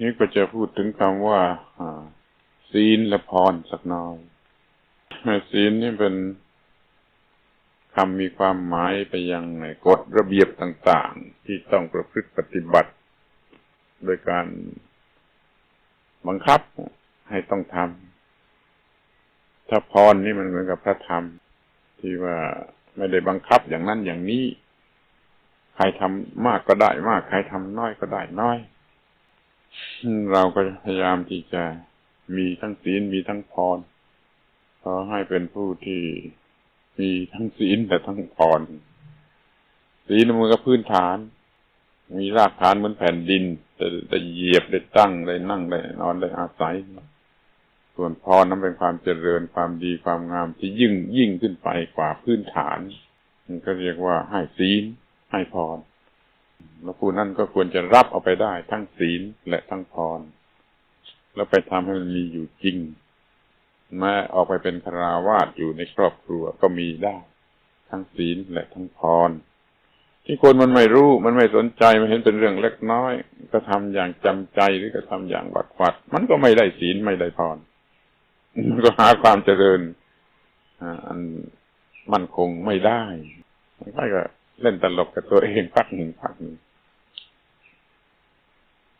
นี่ก็จะพูดถึงคำว่าศีลและพรสักหน่อยศีลนี่เป็นคำมีความหมายไปยังกฎระเบียบต่าง ๆ ที่ต้องประพฤติปฏิบัติ โดยการบังคับให้ต้องทำถ้าพรนี่มันเหมือนกับพระธรรม ที่ว่าไม่ได้บังคับอย่างนั้นอย่างนี้ ใครทำมากก็ได้มาก ใครทำน้อยก็ได้น้อย เราก็พยายามที่จะมีทั้งศีลมีทั้งพรขอให้เป็นผู้ที่มีทั้งศีลแต่ทั้งพรศีลมันก็พื้นฐาน มีรากฐานเหมือนแผ่นดินแต่ได้เหยียบได้ตั้งได้นั่งได้นอนได้อาศัย ส่วนพรนั้นเป็นความเจริญความดีความงามที่ยิ่งยิ่งขึ้นไปกว่าพื้นฐานมันก็เรียกว่าให้ศีลให้พร แล้วผู้นั้นก็ควรจะรับเอาไปได้ ทั้งศีลและทั้งพร แล้วไปทำให้มันมีอยู่จริงแม้ออกไปเป็นคราวาสอยู่ในครอบครัวก็มีได้ ทั้งศีลและทั้งพร ที่คนมันไม่รู้มันไม่สนใจมันเห็นเป็นเรื่องเล็กน้อย ก็ทำอย่างจำใจหรือก็ทำอย่างบัดฟัด มันก็ไม่ได้ศีลไม่ได้พรมันก็หาความเจริญอันมั่นคงไม่ได้มันก็เล่นตลกกับตัวเองพักหนึ่งพักหนึ่ง